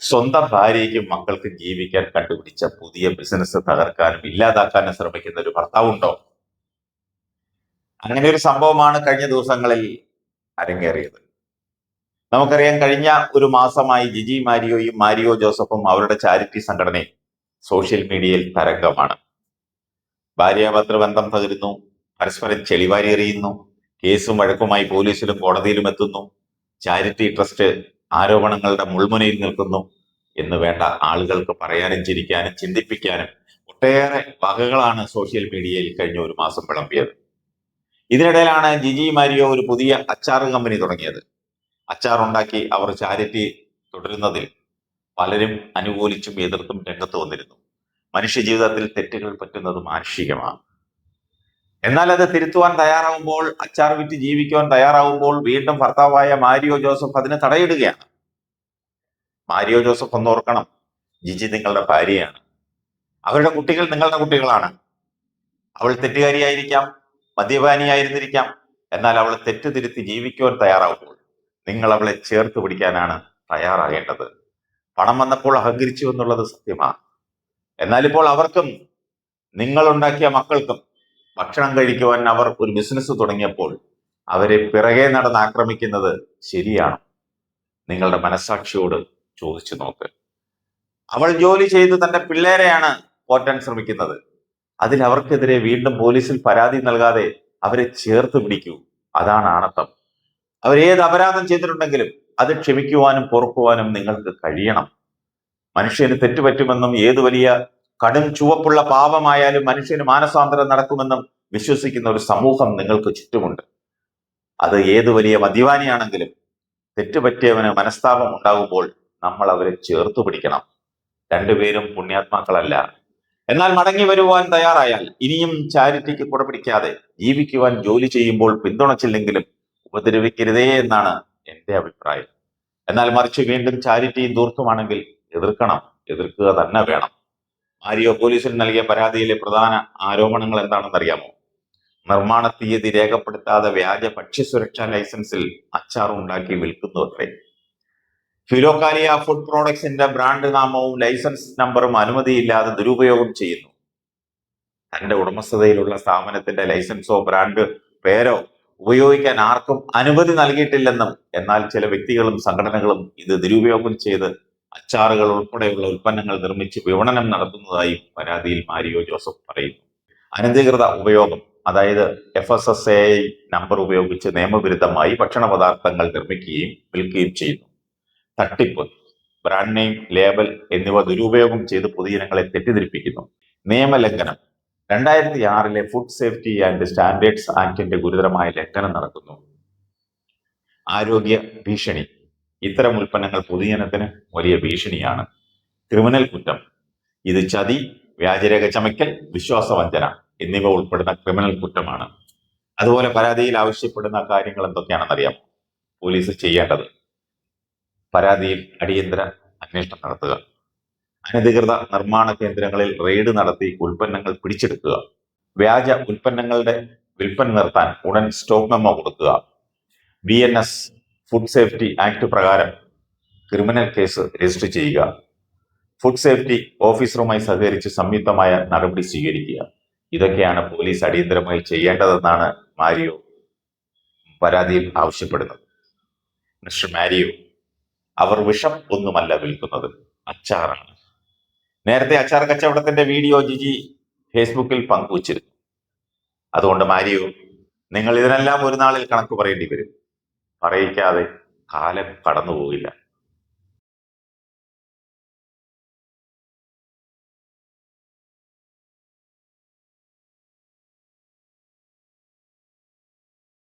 സ്വന്തം ഭാര്യയ്ക്കും മക്കൾക്കും ജീവിക്കാൻ കണ്ടുപിടിച്ച പുതിയ ബിസിനസ് തകർക്കാനും ഇല്ലാതാക്കാനും ശ്രമിക്കുന്ന ഒരു ഭർത്താവുണ്ടോ? അങ്ങനെ ഒരു സംഭവമാണ് കഴിഞ്ഞ ദിവസങ്ങളിൽ അരങ്ങേറിയത്. നമുക്കറിയാം കഴിഞ്ഞ ഒരു മാസമായി ജിജി മാരിയോയും മാരിയോ ജോസഫും അവരുടെ ചാരിറ്റി സംഘടനയും സോഷ്യൽ മീഡിയയിൽ തരംഗമാണ്. ഭാര്യാപത്ര ബന്ധം തകരുന്നു പരസ്പരം ചെളിവാരി എറിയുന്നു കേസും വഴക്കുമായി പോലീസിലും കോടതിയിലും എത്തുന്നു ചാരിറ്റി ട്രസ്റ്റ് ആരോപണങ്ങളുടെ മുൾമുനയിൽ നിൽക്കുന്നു എന്ന് വേണ്ട ആളുകൾക്ക് പറയാനും ചിരിക്കാനും ചിന്തിപ്പിക്കാനും ഒട്ടേറെ വകകളാണ് സോഷ്യൽ മീഡിയയിൽ കഴിഞ്ഞ ഒരു മാസം വിളമ്പിയത്. ഇതിനിടയിലാണ് ജിജി മാരിയോ ഒരു പുതിയ അച്ചാർ കമ്പനി തുടങ്ങിയത്. അച്ചാർ ഉണ്ടാക്കി അവർ ചാരിറ്റി തുടരുന്നതിൽ പലരും അനുകൂലിച്ചും എതിർത്തും രംഗത്ത് വന്നിരുന്നു. മനുഷ്യ ജീവിതത്തിൽ തെറ്റുകൾ പറ്റുന്നത് മാനുഷികമാണ്. എന്നാൽ അത് തിരുത്തുവാൻ തയ്യാറാവുമ്പോൾ അച്ചാർ വിറ്റ് ജീവിക്കുവാൻ തയ്യാറാവുമ്പോൾ വീണ്ടും ഭർത്താവായ മാരിയോ ജോസഫ് അതിന് തടയിടുകയാണ്. മാരിയോ ജോസഫ് ഒന്ന് ഓർക്കണം ജിജി നിങ്ങളുടെ ഭാര്യയാണ്. അവരുടെ കുട്ടികൾ നിങ്ങളുടെ കുട്ടികളാണ്. അവൾ തെറ്റുകാരിയായിരിക്കാം മദ്യപാനിയായിരുന്നിരിക്കാം. എന്നാൽ അവൾ തെറ്റ് തിരുത്തി ജീവിക്കുവാൻ തയ്യാറാവുമ്പോൾ നിങ്ങൾ അവളെ ചേർത്ത് പിടിക്കാനാണ് തയ്യാറാകേണ്ടത്. പണം വന്നപ്പോൾ അഹങ്കരിച്ചു എന്നുള്ളത് സത്യമാണ്. എന്നാൽ ഇപ്പോൾ അവർക്കും നിങ്ങളുണ്ടാക്കിയ മക്കൾക്കും ഭക്ഷണം കഴിക്കുവാൻ അവർ ഒരു ബിസിനസ് തുടങ്ങിയപ്പോൾ അവരെ പിറകെ നടന്ന് ആക്രമിക്കുന്നത് ശരിയാണ്. നിങ്ങളുടെ മനസാക്ഷിയോട് ചോദിച്ചു നോക്ക്. അവൾ ജോലി ചെയ്ത് തന്റെ പിള്ളേരെയാണ് പോറ്റാൻ ശ്രമിക്കുന്നത്. അതിൽ അവർക്കെതിരെ വീണ്ടും പോലീസിൽ പരാതി നൽകാതെ അവരെ ചേർത്ത് പിടിക്കൂ. അതാണ് ആണത്തം. അവരേത് അപരാധം ചെയ്തിട്ടുണ്ടെങ്കിലും അത് ക്ഷമിക്കുവാനും പൊറുക്കുവാനും നിങ്ങൾക്ക് കഴിയണം. മനുഷ്യന് തെറ്റുപറ്റുമെന്നും ഏത് വലിയ കടും ചുവപ്പുള്ള പാപമായാലും മനുഷ്യന് മാനസാന്തരം നടക്കുമെന്നും വിശ്വസിക്കുന്ന ഒരു സമൂഹം നിങ്ങൾക്ക് ചുറ്റുമുണ്ട്. അത് ഏത് വലിയ മദ്യപാനിയാണെങ്കിലും തെറ്റുപറ്റിയവന് മനസ്താപം ഉണ്ടാകുമ്പോൾ നമ്മൾ അവരെ ചേർത്തു പിടിക്കണം. രണ്ടുപേരും പുണ്യാത്മാക്കളല്ല. എന്നാൽ മടങ്ങി വരുവാൻ തയ്യാറായാൽ ഇനിയും ചാരിറ്റിക്ക് കുടപിടിക്കാതെ ജീവിക്കുവാൻ ജോലി ചെയ്യുമ്പോൾ പിന്തുണച്ചില്ലെങ്കിലും ഉപദ്രവിക്കരുതേ എന്നാണ് എന്റെ അഭിപ്രായം. എന്നാൽ മറിച്ച് വീണ്ടും ചാരിറ്റിയും ദൂർത്തുമാണെങ്കിൽ എതിർക്കണം. എതിർക്കുക തന്നെ വേണം. ആര്യോ പോലീസിൽ നൽകിയ പരാതിയിലെ പ്രധാന ആരോപണങ്ങൾ എന്താണെന്ന് അറിയാമോ നിർമ്മാണ തീയതി രേഖപ്പെടുത്താതെ വ്യാജ ഭക്ഷ്യസുരക്ഷാ ലൈസൻസിൽ അച്ചാർ ഉണ്ടാക്കി വിൽക്കുന്നു അത്രേ. ഫിലോകാലിയ ഫുഡ് പ്രോഡക്ട്സിന്റെ ബ്രാൻഡ് നാമവും ലൈസൻസ് നമ്പറും അനുമതിയില്ലാതെ ദുരുപയോഗം ചെയ്യുന്നു. തന്റെ ഉടമസ്ഥതയിലുള്ള സ്ഥാപനത്തിന്റെ ലൈസൻസോ ബ്രാൻഡ് പേരോ ഉപയോഗിക്കാൻ ആർക്കും അനുമതി നൽകിയിട്ടില്ലെന്നും എന്നാൽ ചില വ്യക്തികളും സംഘടനകളും ഇത് ദുരുപയോഗം ചെയ്ത് അച്ചാറുകൾ ഉൾപ്പെടെയുള്ള ഉൽപ്പന്നങ്ങൾ നിർമ്മിച്ച് വിപണനം നടത്തുന്നതായി പരാതിയിൽ മാരിയോ ജോസഫ് പറയുന്നു. അനധികൃത ഉപയോഗം അതായത് F S S A number ഉപയോഗിച്ച് നിയമവിരുദ്ധമായി ഭക്ഷണ പദാർത്ഥങ്ങൾ നിർമ്മിക്കുകയും വിൽക്കുകയും ചെയ്യുന്നു. തട്ടിപ്പ് ബ്രാൻഡ് നെയിം ലേബൽ എന്നിവ ദുരുപയോഗം ചെയ്ത് പൊതുജനങ്ങളെ തെറ്റിദ്ധരിപ്പിക്കുന്നു. നിയമലംഘനം രണ്ടായിരത്തി ആറിലെ ഫുഡ് സേഫ്റ്റി ആൻഡ് സ്റ്റാൻഡേർഡ്സ് ആക്ടിന്റെ ഗുരുതരമായ ലംഘനം നടക്കുന്നു. ആരോഗ്യ ഭീഷണി ഇത്തരം ഉൽപ്പന്നങ്ങൾ പൊതുജനത്തിന് വലിയ ഭീഷണിയാണ്. ക്രിമിനൽ കുറ്റം. ഇത് ചതി വ്യാജരേഖ ചമയ്ക്കൽ വിശ്വാസവഞ്ചന എന്നിവ ഉൾപ്പെടുന്ന ക്രിമിനൽ കുറ്റമാണ്. അതുപോലെ പരാതിയിൽ ആവശ്യപ്പെടുന്ന കാര്യങ്ങൾ എന്തൊക്കെയാണെന്നറിയാം? പോലീസ് ചെയ്യേണ്ടത് പരാതിയിൽ അടിയന്തര അന്വേഷണം നടത്തുക. അനധികൃത നിർമ്മാണ കേന്ദ്രങ്ങളിൽ റെയ്ഡ് നടത്തി ഉൽപ്പന്നങ്ങൾ പിടിച്ചെടുക്കുക. വ്യാജ ഉൽപ്പന്നങ്ങളുടെ വിൽപ്പന നിർത്താൻ ഉടൻ സ്റ്റോക്ക് മെമ്മോ കൊടുക്കുക. B N S food safety act പ്രകാരം ക്രിമിനൽ കേസ് രജിസ്റ്റർ ചെയ്യുക. ഫുഡ് സേഫ്റ്റി ഓഫീസറുമായി സഹകരിച്ച് സംയുക്തമായ നടപടി സ്വീകരിക്കുക. ഇതൊക്കെയാണ് പോലീസ് അടിയന്തരമായി ചെയ്യേണ്ടതെന്നാണ് മാരിയോ പരാതിയിൽ ആവശ്യപ്പെടുന്നത്. മിസ്റ്റർ മാരിയോ അവർ വിഷം ഒന്നുമല്ല വിൽക്കുന്നത് അച്ചാറാണ്. നേരത്തെ അച്ചാർ കച്ചവടത്തിന്റെ വീഡിയോ ജിജി ഫേസ്ബുക്കിൽ പങ്കുവച്ചിരുന്നു. അതുകൊണ്ട് മാരിയോ നിങ്ങൾ ഇതിനെല്ലാം ഒരു നാളിൽ കണക്ക് പറയേണ്ടി വരും. പറയിക്കാതെ കാലം കടന്നു പോകില്ല